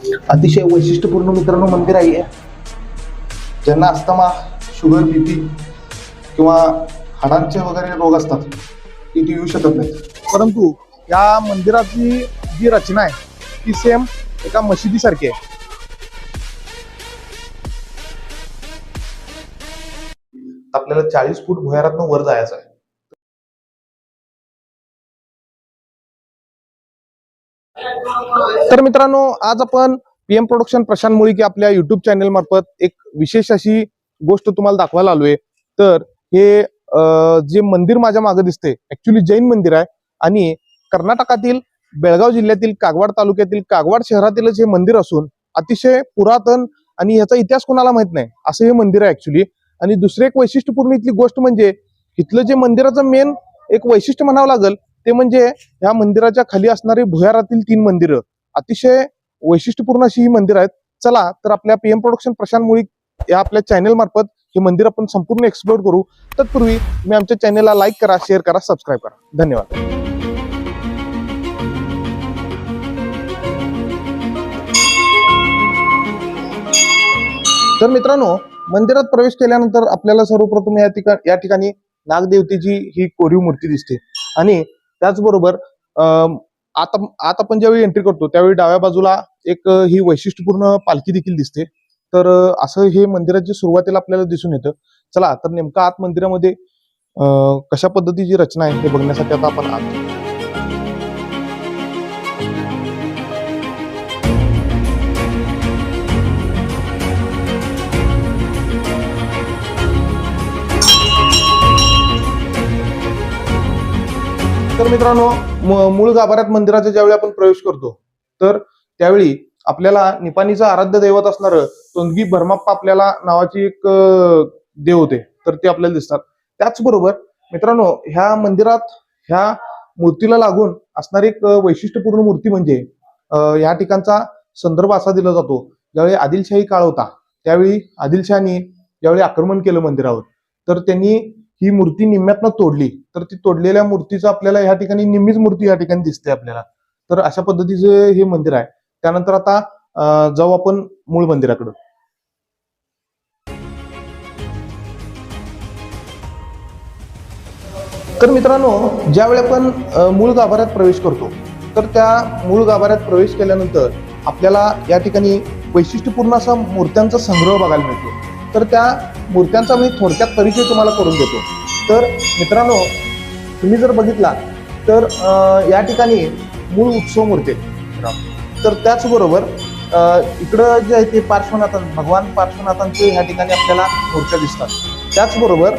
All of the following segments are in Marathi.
अतिशय वैशिष्ट्यपूर्ण मित्रांनो मंदिर आहे ज्यांना अस्थमा शुगर बीपी किंवा हाडांचे वगैरे रोग असतात ती इथे येऊ शकत नाहीत. परंतु या मंदिराची जी रचना आहे ती सेम एका मशिदीसारखी आहे. आपल्याला चाळीस फूट भुयारातनं वर जायचं आहे. तर मित्रांनो आज आपण पीएम प्रोडक्शन प्रशांत मुळीके आपल्या युट्यूब चॅनेल मार्फत एक विशेष अशी गोष्ट तुम्हाला दाखवायला आलोय. तर हे जे मंदिर माझ्या मागे दिसते ऍक्च्युली जैन मंदिर आहे आणि कर्नाटकातील बेळगाव जिल्ह्यातील कागवाड तालुक्यातील कागवाड शहरातीलच हे मंदिर असून अतिशय पुरातन आणि ह्याचा इतिहास कोणाला माहीत नाही असं हे मंदिर आहे ऍक्च्युली आणि दुसरी एक वैशिष्ट्यपूर्ण इथली गोष्ट म्हणजे इथलं जे मंदिराचं मेन एक वैशिष्ट्य म्हणावं लागेल ते म्हणजे या मंदिराच्या खाली असणारी भुयारातील तीन मंदिरं. अतिशय वैशिष्ट्यपूर्ण अशी ही मंदिरं आहेत. चला तर आपल्या पीएम प्रोडक्शन प्रशांत मुळी या आपल्या चॅनल मार्फत हे मंदिर आपण संपूर्ण एक्सप्लोर करू. तत्पूर्वी मी आमच्या चॅनलला लाईक करा शेअर करा सबस्क्राईब करा. धन्यवाद. तर मित्रांनो मंदिरात प्रवेश केल्यानंतर आपल्याला सर्वप्रथम या ठिकाणी या ठिकाणी नागदेवतेची ही कोरीव मूर्ती दिसते. आणि त्याचबरोबर आता आता आपण ज्यावेळी एंट्री करतो त्यावेळी डाव्या बाजूला एक ही वैशिष्ट्यपूर्ण पालखी देखील दिसते. तर असं हे मंदिराची सुरुवातीला आपल्याला दिसून येतं चला तर नेमकं आत मंदिरामध्ये कशा पद्धतीची रचना आहे हे बघण्यासाठी आता आपण आत तर मित्रांनो म- मूळ गाभाऱ्यात मंदिराच्या ज्यावेळी आपण प्रवेश करतो तर त्यावेळी आपल्याला निपाणीचं आराध्य दैवत असणारं तोंदगी भरमाप्पा आपल्याला नावाची एक देव होते तर ते आपल्याला दिसतात. त्याचबरोबर मित्रांनो ह्या मंदिरात ह्या मूर्तीला लागून असणारी एक वैशिष्ट्यपूर्ण मूर्ती म्हणजे ह्या ठिकाणचा संदर्भ असा दिला जातो ज्यावेळी आदिलशाही काळ होता त्यावेळी आदिलशहानी ज्यावेळी आक्रमण केलं मंदिरावर तर त्यांनी ही मूर्ती निम्म्यातनं तोडली तर ती तोडलेल्या मूर्तीचं आपल्याला या ठिकाणी निम्मीच मूर्ती या ठिकाणी दिसते आपल्याला. तर अशा पद्धतीचं हे मंदिर आहे. त्यानंतर आता जाऊ आपण मूळ मंदिराकडं. तर मित्रांनो ज्यावेळी आपण मूळ गाभाऱ्यात प्रवेश करतो तर त्या मूळ गाभाऱ्यात प्रवेश केल्यानंतर आपल्याला या ठिकाणी वैशिष्ट्यपूर्ण असा मूर्त्यांचा संग्रह बघायला मिळतो. तर त्या मूर्त्यांचा मी थोडक्यात परिचय तुम्हाला करून देतो. तर मित्रांनो तुम्ही जर बघितला तर या ठिकाणी मूळ उत्सव मूर्ती तर त्याचबरोबर इकडं जे आहे ते पार्श्वनाथां भगवान पार्श्वनाथांचे ह्या ठिकाणी आपल्याला मूर्त्या दिसतात. त्याचबरोबर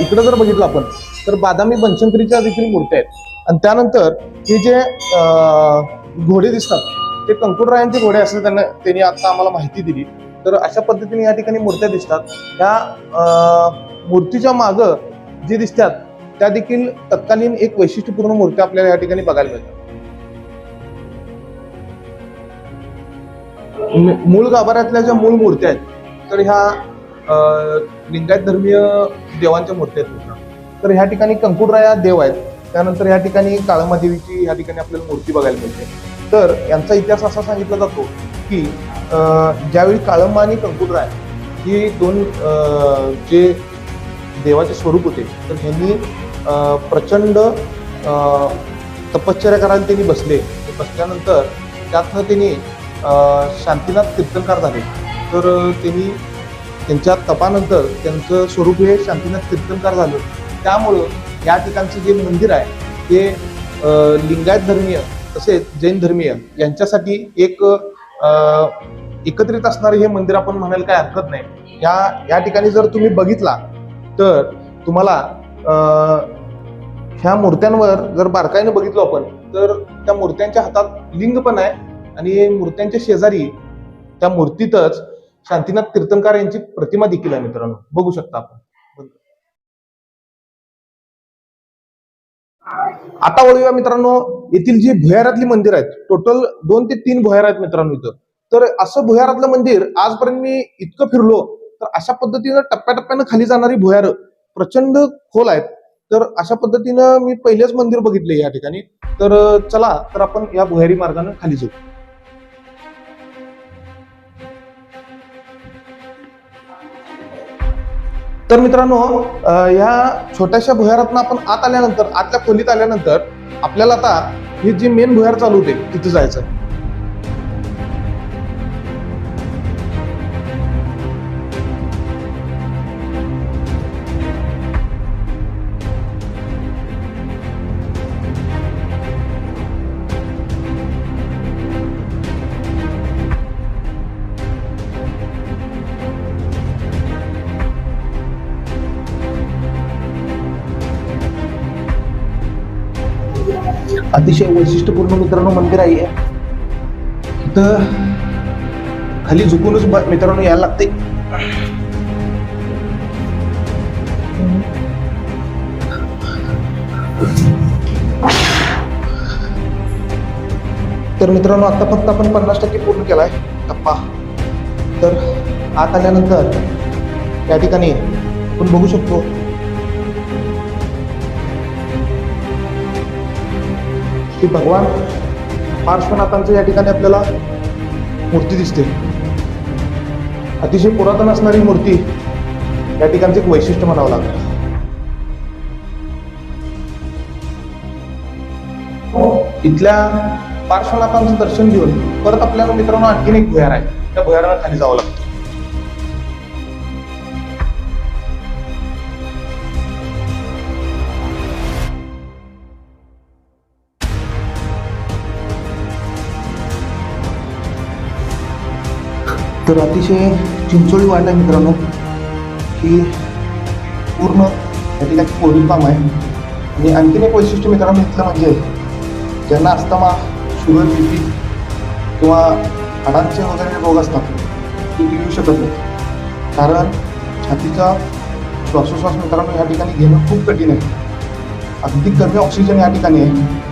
इकडं जर बघितलं आपण तर बादामी बनशंकरीच्या देखील मूर्त्या आहेत. आणि त्यानंतर हे जे घोडे दिसतात ते कंकुडरायांचे घोडे असं त्यांना त्यांनी आता आम्हाला माहिती दिली. तर अशा पद्धतीने या ठिकाणी मूर्त्या दिसतात. त्या मूर्तीच्या मागं जे दिसतात त्या देखील तत्कालीन एक वैशिष्ट्यपूर्ण मूर्त्या आपल्याला या ठिकाणी बघायला मिळतात. मूळ गाभाऱ्यातल्या ज्या मूळ मूर्त्या आहेत तर ह्या लिंगायत धर्मीय देवांच्या मूर्त्या आहेत तर ह्या ठिकाणी कंकुडराया देव आहेत. त्यानंतर ह्या ठिकाणी काळमादेवीची ह्या ठिकाणी आपल्याला मूर्ती बघायला मिळते. तर यांचा इतिहास असा सांगितला जातो की ज्यावेळी काळंबा आणि कंकुलराय ही दोन जे देवाचे स्वरूप होते तर ह्यांनी प्रचंड तपश्चर्या करायला त्यांनी बसले. बसल्यानंतर त्यातनं त्यांनी शांतीनाथ कीर्तनकार झाले. तर त्यांनी त्यांच्या तपानंतर त्यांचं स्वरूप हे शांतीनाथ कीर्तनकार झालं. त्यामुळं या ठिकाणचं जे मंदिर आहे ते लिंगायत धर्मीय तसेच जैन धर्मीय यांच्यासाठी एक एकत्रित असणारे हे मंदिर आपण म्हणायला काय हरकत नाही. या या ठिकाणी जर तुम्ही बघितला तर तुम्हाला ह्या मूर्त्यांवर जर बारकाईने बघितलो आपण तर त्या मूर्त्यांच्या हातात लिंग पण आहे आणि मूर्त्यांच्या शेजारी त्या मूर्तीतच शांतीनाथ कीर्तनकार यांची प्रतिमा देखील आहे मित्रांनो. बघू शकता आपण. आता वळूया मित्रांनो येथील जी भुयारातली मंदिर आहेत टोटल दोन ते तीन भुयार आहेत मित्रांनो इथं. तर असं भुयारातलं मंदिर आजपर्यंत मी इतकं फिरलो तर अशा पद्धतीनं टप्प्याटप्प्यानं खाली जाणारी भुयार प्रचंड खोल आहेत. तर अशा पद्धतीनं मी पहिलेच मंदिर बघितले या ठिकाणी. तर चला तर आपण या भुयारी मार्गाने खाली जाऊ. तर मित्रांनो या ह्या छोट्याशा भुयारातनं आपण आत आल्यानंतर आतल्या खोलीत आल्यानंतर आपल्याला आता हे जे मेन भुयार चालू होते तिथे जायचं. अतिशय वैशिष्ट्यपूर्ण मित्रांनो मंदिर आहे तर खाली झुकूनच मित्रांनो यायला लागते. तर मित्रांनो आता फक्त आपण पन्नास टक्के पूर्ण केलाय. टप्पा. तर आत आल्यानंतर या ठिकाणी आपण बघू शकतो की भगवान पार्श्वनाथांचं या ठिकाणी आपल्याला मूर्ती दिसते. अतिशय पुरातन असणारी मूर्ती या ठिकाणचं एक वैशिष्ट्य म्हणावं लागतं. हो, इथल्या पार्श्वनाथांचं दर्शन घेऊन परत आपल्याला मित्रांनो आणखीन एक भुयार आहे. त्या भुयाराला खाली जावं लागतं. तर अतिशय चिंचोळी वाट आहे मित्रांनो की पूर्ण या ठिकाणी कोरीव काम आहे. आणि आणखीन एक वैशिष्ट्य मित्रांनो इथलं म्हणजे ज्यांना अस्थमा शुगर बी पी किंवा हाडांचे वगैरे रोग असतात ते येऊ शकत नाही कारण छातीचा श्वासोश्वास मित्रांनो या ठिकाणी घेणं खूप कठीण आहे. अगदी कमी ऑक्सिजन या ठिकाणी आहे.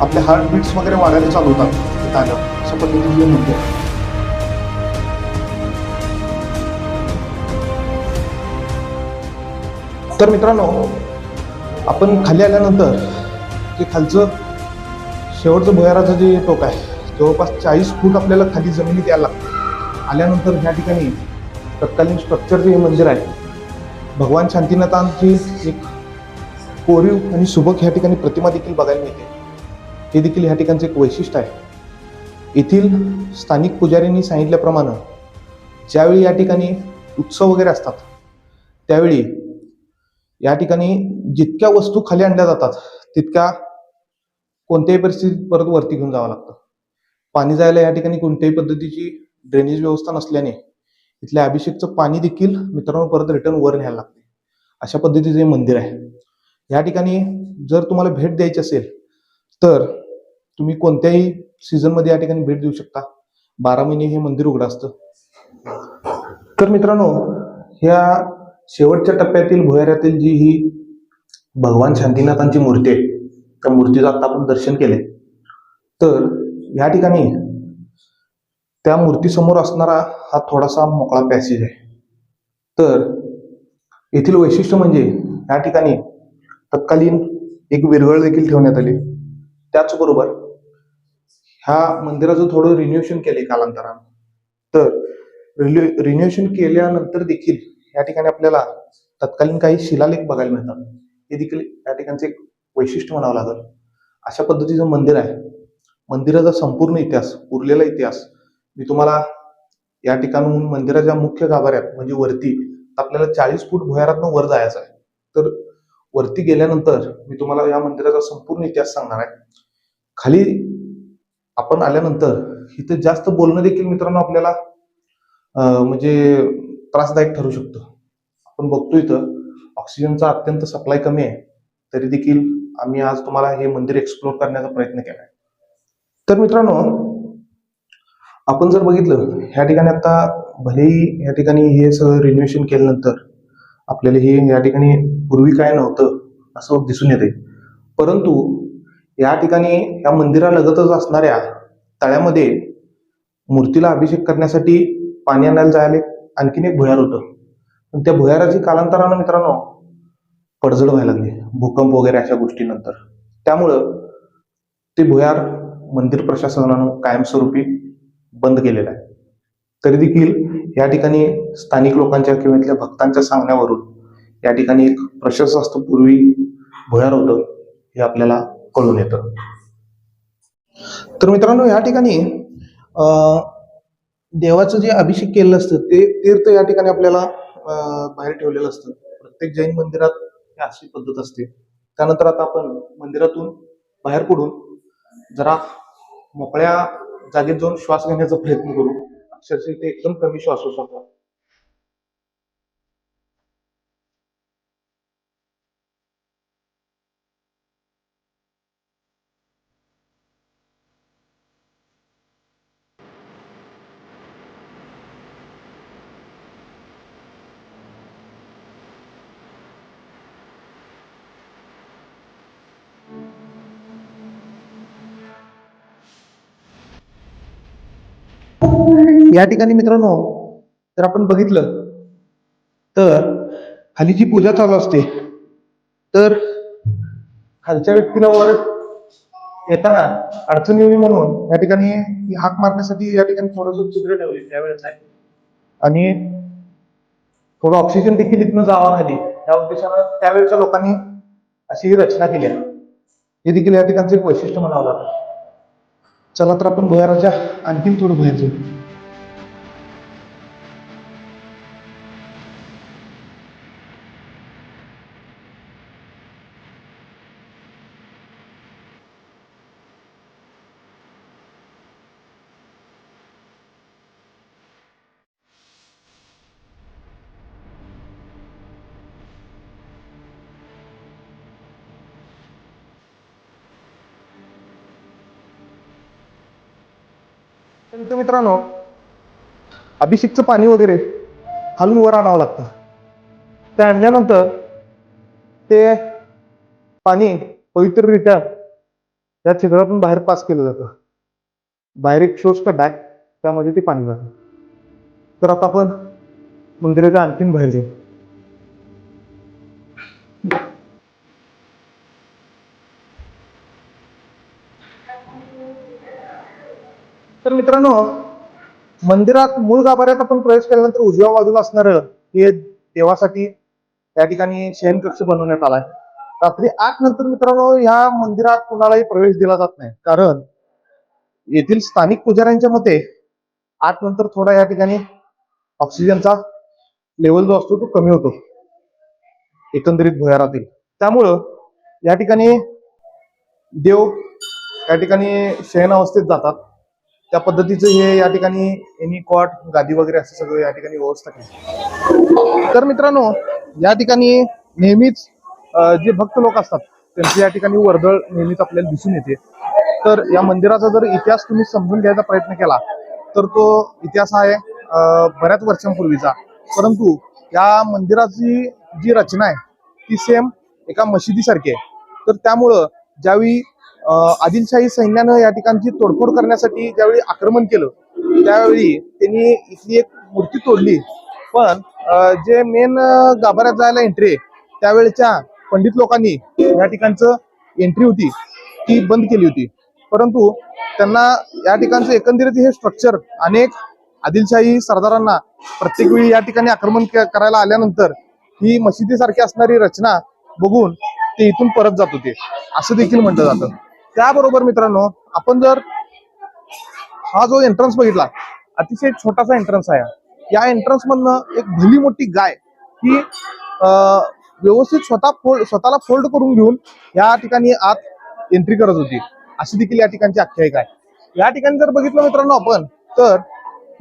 आपले हार्टबीट्स वगैरे वाढायला चालू होतात. इथं आल्यावर अशा पद्धतीने म्हणते तर मित्रांनो आपण खाली आल्यानंतर जे खालचं शेवटचं भुयाराचं जे टोक आहे जवळपास चाळीस फूट आपल्याला खाली जमिनीत यायला लागतं. आल्यानंतर ह्या ठिकाणी तत्कालीन स्ट्रक्चरचं हे मंदिर आहे. भगवान शांतीनाथांची एक कोरीव आणि सुबक ह्या ठिकाणी प्रतिमा देखील बघायला मिळते. हे देखील ह्या ठिकाणचं एक वैशिष्ट्य आहे. येथील स्थानिक पुजाऱ्यांनी सांगितल्याप्रमाणे ज्यावेळी या ठिकाणी उत्सव वगैरे असतात त्यावेळी या ठिकाणी जितक्या वस्तू खाली आणल्या जातात तितक्या कोणत्याही परिस्थितीत परत वरती घेऊन जावं लागतं. पाणी जायला या ठिकाणी कोणत्याही पद्धतीची ड्रेनेज व्यवस्था नसल्याने इथल्या अभिषेकचं पाणी देखील मित्रांनो परत रिटर्न वर न्यायला लागते. अशा पद्धतीचं हे मंदिर आहे. या ठिकाणी जर तुम्हाला भेट द्यायची असेल तर तुम्ही कोणत्याही सीझनमध्ये या ठिकाणी भेट देऊ शकता. बारा महिने हे मंदिर उघडं असतं. तर मित्रांनो ह्या शेवटच्या टप्प्यातील भुयारातील जी ही भगवान शांतीनाथांची मूर्ती आहे त्या मूर्तीचं आता आपण दर्शन केले तर या ठिकाणी त्या मूर्तीसमोर असणारा हा थोडासा मोकळा पॅसेज आहे. तर येथील वैशिष्ट्य म्हणजे या ठिकाणी तत्कालीन एक विरघळ देखील ठेवण्यात आली. त्याचबरोबर ह्या मंदिराचं थोडं रिन्युएशन केले कालांतरानं. तर रिन्युएशन केल्यानंतर देखील या ठिकाणी आपल्याला तत्कालीन काही शिलालेख बघायला मिळतात. हे देखील या ठिकाणचे एक वैशिष्ट्य म्हणावं लागेल. अशा पद्धतीचं मंदिर आहे मंदिराचा संपूर्ण इतिहास उरलेला इतिहास मी तुम्हाला या ठिकाणून मंदिराच्या मुख्य गाभाऱ्यात म्हणजे वरती आपल्याला चाळीस फूट भुयारातनं वर जायचं आहे. तर वरती गेल्यानंतर मी तुम्हाला या मंदिराचा संपूर्ण इतिहास सांगणार आहे. खाली आपण आल्यानंतर इथे जास्त बोलणं देखील मित्रांनो आपल्याला म्हणजे त्रासदायक ठरू शकतं. आपण बघतो इथं ऑक्सिजनचा अत्यंत सप्लाय कमी आहे. तरी देखील आम्ही आज तुम्हाला हे मंदिर एक्सप्लोर करण्याचा प्रयत्न केलाय. तर मित्रांनो आपण जर बघितलं ह्या ठिकाणी आता भलेही या ठिकाणी हे सगळं रिन्युएशन केल्यानंतर आपल्याला हे या ठिकाणी पूर्वी काय नव्हतं असं दिसून येते परंतु या ठिकाणी या मंदिरालगतच असणाऱ्या तळ्यामध्ये मूर्तीला अभिषेक करण्यासाठी पाणी आणायला जायला आणखीन एक भुयार होतं. पण त्या भुयाराची कालांतरानं मित्रांनो पडझड व्हायला लागली. भूकंप वगैरे अशा गोष्टीनंतर. त्यामुळं ते भुयार मंदिर प्रशासनानं कायमस्वरूपी बंद केलेलं आहे. तरी देखील या ठिकाणी स्थानिक लोकांच्या किंवा इथल्या भक्तांच्या सांगण्यावरून या ठिकाणी एक प्रशस्त पूर्वी भुयार होतं हे आपल्याला कळून येतं. तर मित्रांनो या ठिकाणी अं, देवाचं जे अभिषेक केलेलं असतं ते तीर्थ या ठिकाणी आपल्याला बाहेर ठेवलेलं असतं. प्रत्येक जैन मंदिरात अशी पद्धत असते. त्यानंतर आता आपण मंदिरातून बाहेर पडून जरा मोकळ्या जागेत जाऊन श्वास घेण्याचा प्रयत्न करू. अक्षरशः ते एकदम कमी श्वास शकतात या ठिकाणी मित्रांनो जर आपण बघितलं तर खाली जी पूजा चालू असते तर खालच्या व्यक्तीला वर येताना अडचण येऊ म्हणून या ठिकाणी ही हाक मारण्यासाठी या ठिकाणी थोडस चित्र ठेवली त्यावेळेस आहे आणि थोडं ऑक्सिजन देखील इथनं जावा खाली त्या उद्देशानं त्यावेळेच्या लोकांनी अशी ही रचना केली आहे. हे देखील या ठिकाणचं एक वैशिष्ट्य म्हणावं लागतं चला तर आपण भुयाराच्या आणखीन थोडं बाहेर जाऊ. तर मित्रांनो अभिषेकचं पाणी वगैरे हलून वर आणावं लागतं. ते आणल्यानंतर ते पाणी पवित्ररित्या त्या छिद्रातून बाहेर पास केलं जातं. बाहेर एक शोष का आहे त्यामध्ये ते पाणी जातं. तर आता आपण मंदिराच्या आणखीन बाहेर जाऊ तर मित्रांनो मंदिरात मूळ गाभाऱ्यात आपण प्रवेश केल्यानंतर उजव्या बाजूला असणार हे देवासाठी त्या ठिकाणी शयनकक्ष बनवण्यात आलाय. रात्री आठ नंतर मित्रांनो ह्या मंदिरात कुणालाही प्रवेश दिला जात नाही. कारण येथील स्थानिक पुजाऱ्यांच्या मते आठ नंतर थोडा या ठिकाणी ऑक्सिजनचा लेवल जो असतो तो कमी होतो. एकंदरीत भुयारातील. त्यामुळं या ठिकाणी देव या ठिकाणी शयन अवस्थेत जातात. त्या पद्धतीचं हे या ठिकाणी एनी कॉट गादी वगैरे असं सगळं या ठिकाणी व्यवस्था केली. तर मित्रांनो या ठिकाणी नेहमीच जे भक्त लोक असतात त्यांची या ठिकाणी वर्दळ नेहमीच आपल्याला दिसून येते. तर या मंदिराचा जर इतिहास तुम्ही समजून घ्यायचा प्रयत्न केला तर तो इतिहास आहे बऱ्याच वर्षांपूर्वीचा. परंतु या मंदिराची जी रचना आहे ती सेम एका मशिदीसारखी आहे. तर त्यामुळं ज्यावेळी आदिलशाही सैन्यानं या ठिकाणची तोडफोड करण्यासाठी ज्यावेळी आक्रमण केलं त्यावेळी त्यांनी इथली एक मूर्ती तोडली. पण जे मेन गाभाऱ्यात जायला एंट्री आहे त्यावेळेच्या पंडित लोकांनी या ठिकाणचं एंट्री होती ती बंद केली होती. परंतु त्यांना या ठिकाणचं एकंदरीत हे स्ट्रक्चर अनेक आदिलशाही सरदारांना प्रत्येक वेळी या ठिकाणी आक्रमण करायला आल्यानंतर ही मशिदीसारखी असणारी रचना बघून ते इथून परत जात होते. असं देखील म्हटलं जातं. त्याबरोबर मित्रांनो आपण जर हा जो एंट्रन्स बघितला अतिशय छोटासा एंट्रन्स आहे. या एंट्रन्स मधनं एक भली मोठी गाय ही व्यवस्थित स्वतः फोल्ड स्वतःला फोल्ड करून घेऊन या ठिकाणी आत एंट्री करत होती. अशी देखील या ठिकाणची आख्यायिका आहे. या ठिकाणी जर बघितलं मित्रांनो आपण तर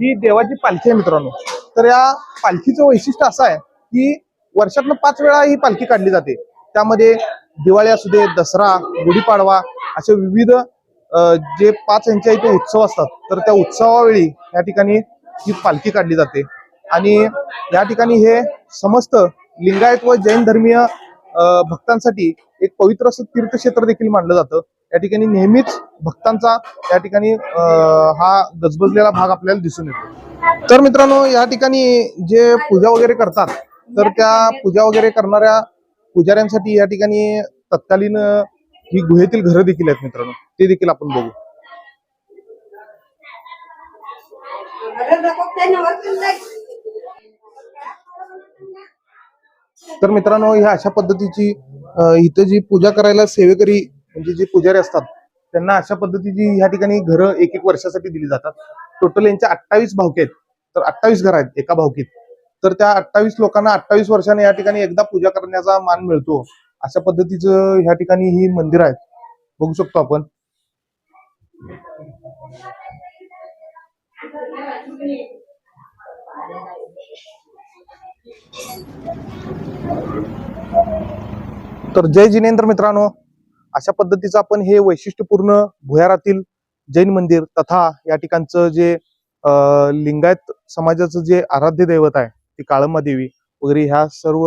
ही देवाची पालखी आहे मित्रांनो. तर या पालखीचं वैशिष्ट्य असं आहे की वर्षातनं पाच वेळा ही पालखी काढली जाते. त्यामध्ये दिवाळी असू दे दसरा गुढीपाडवा असे विविध जे पाच यांच्या इथे उत्सव असतात तर त्या उत्सवावेळी या ठिकाणी ही पालखी काढली जाते. आणि या ठिकाणी हे समस्त लिंगायत व जैन धर्मीय अं, भक्तांसाठी एक पवित्र असं तीर्थक्षेत्र देखील मानलं जातं. या ठिकाणी नेहमीच भक्तांचा या ठिकाणी अं, हा गजबजलेला भाग आपल्याला दिसून येतो. तर मित्रांनो या ठिकाणी जे पूजा वगैरे करतात तर त्या पूजा वगैरे करणाऱ्या पुजाऱ्यांसाठी या ठिकाणी तत्कालीन ही गुहेतील घरं देखील आहेत मित्रांनो. ते देखील आपण बघू. तर मित्रांनो ह्या अशा पद्धतीची इथं जी पूजा करायला सेवेकरी म्हणजे जे पुजारी असतात त्यांना अशा पद्धतीची ह्या ठिकाणी घरं एक एक वर्षासाठी दिली जातात. टोटल यांच्या अठ्ठावीस भावके आहेत. तर अठ्ठावीस घर आहेत एका भावकीत. तर त्या अठ्ठावीस लोकांना अठ्ठावीस वर्षाने या ठिकाणी एकदा पूजा करण्याचा मान मिळतो. अशा पद्धतीचं ह्या ठिकाणी ही मंदिर आहेत. बघू शकतो आपण. तर जय जिनेंद्र मित्रांनो अशा पद्धतीचं आपण हे वैशिष्ट्यपूर्ण भुयारातील जैन मंदिर तथा या ठिकाणचं जे लिंगायत समाजाचं जे आराध्य दैवत आहे ती काळम्मा देवी वगैरे ह्या सर्व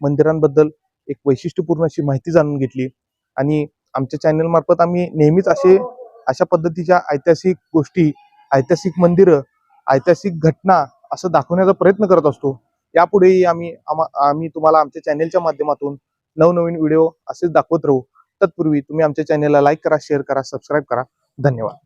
मंदिरांबद्दल एक वैशिष्ट्यपूर्ण अशी माहिती जाणून घेतली. आणि आमच्या चॅनल मार्फत आम्ही नेहमीच असे अशा पद्धतीच्या ऐतिहासिक गोष्टी ऐतिहासिक मंदिरं ऐतिहासिक घटना असं दाखवण्याचा प्रयत्न करत असतो. यापुढेही आम्ही आम्ही तुम्हाला आमच्या चॅनेलच्या माध्यमातून नवनवीन व्हिडिओ असेच दाखवत राहू. तत्पूर्वी तुम्ही आमच्या चॅनेलला लाईक करा शेअर करा सबस्क्राईब करा. धन्यवाद.